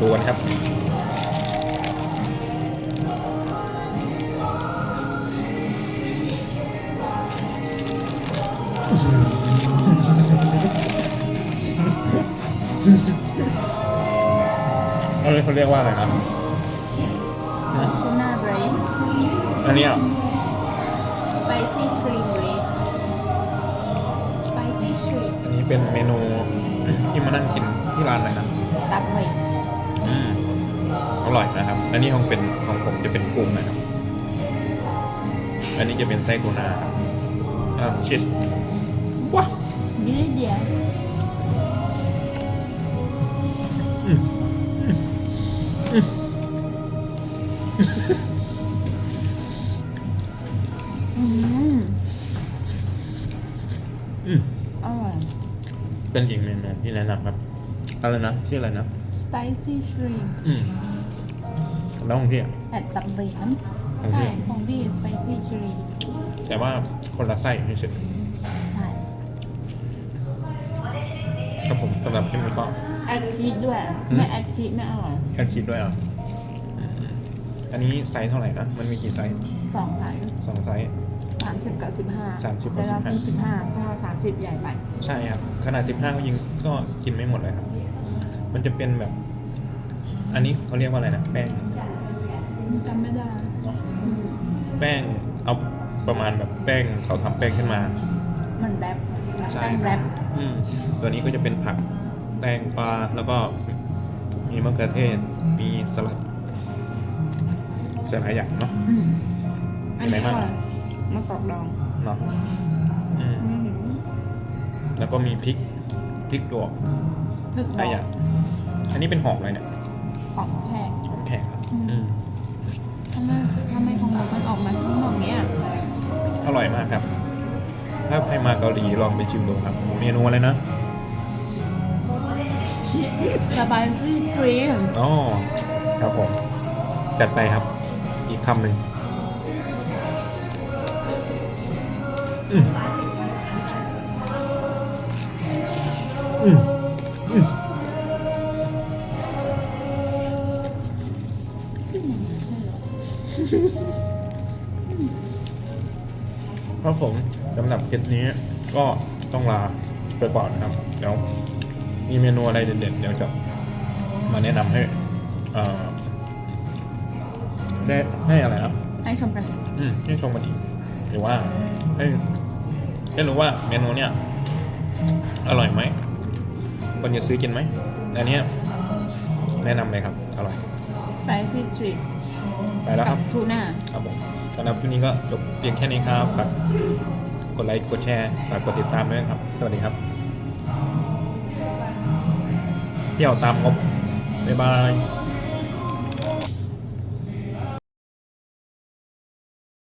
ดูกันครับอันนี้เขาเรียกว่าอะไรนะนะทูน่าเบรดอันนี้อะสไปซี่ชรีมเบรดสไปซี่ชรีมอันนี้เป็นเมนูที่มานั่งกินที่ร้านอะไรนะซับเวย์ อืมอร่อยนะครับ อันนี้ของเป็นของผมจะเป็นกุ้งนะครับ อันนี้จะเป็นไส้ทูน่าครับอ่าชีสว้ายืดเดียวอืมอืมอืมอืมอืมอร่อย เป็นอีกเมนูที่แนะนำครับ อะไรนะชื่ออะไรนะสไปซี่ชรีมอืมแล้วของพี่อะแอดซับเวย์ของพี่ ใช่ของพี่สไปซี่ชรีมแต่ว่าคนละไส้เฉยใช่ๆครับผมสำหรับคลิปนี้ก็ แอดชีสด้วยอืมไม่แอดชีสไม่อร่อยแค่คิดด้วยอะอืมอันนี้ไซส์เท่าไหร่นะ มันมีกี่ไซส์สองไข่สองไซส์ สามสิบกับสิบห้า30กับแต่เรา15กินสิบห้าเพราะเราสามสิบใหญ่ไป ใช่ครับ ขนาด 15 ก็ยิงก็กินไม่หมดเลยครับ มันจะเป็นแบบ อันนี้เขาเรียกว่าอะไรนะแป้งจำไม่ได้อืมแป้งเอาประมาณแบบแป้งเขาทำแป้งขึ้นมา มันแรปใช่แป้งแรปอืมตัวนี้ก็จะเป็นผักแตงปลาแล้วก็มีมะเขือเทศ มีสลัดเสร็จหลายอย่างเนาะ อืมมีอะไรบ้างอร่อยมะกอกดองเนาะอืมอืม แล้วก็มีพริกพริกดวก นึกหลายอย่างอันนี้เป็นหอมอะไรเนี่ยของแขกหอมแขกครับอืมอืมทำไมทำไมของเรามันออกมาทั้งหมดเนี้ยอร่อยมากครับ ถ้าใครมาเกาหลีลองไปชิมดูครับเมนูอะไรนะสบายซี่ครีมอ๋อครับผมจัดไปครับ อีกคำหนึ่งอืมอืมอืม ครับผมสำหรับคลิปนี้ก็ต้องลาไปก่อนนะครับ เดี๋ยวมีเมนูอะไรเด็ดๆ เดี๋ยวจะมาแนะนำให้เอ่อได้ให้อะไรครับ ให้ชมกันอีกอืมให้ชมกันอีกหรือว่าให้ให้รู้ว่าเมนูเนี่ย อร่อยไหมคนจะซื้อกินไหมอันเนี้ยแนะนำเลยครับ อร่อยสไปซี่ทริป ไปแล้วคกัรับบทูน่าครับผมสำหรับคลิปนี้ก็จบเพียงแค่นี้ครับฝากกดไลค์กดแชร์ฝากกดติดตามด้วยนะครับ สวัสดีครับเที่ยวตามงบบ๊ายบาย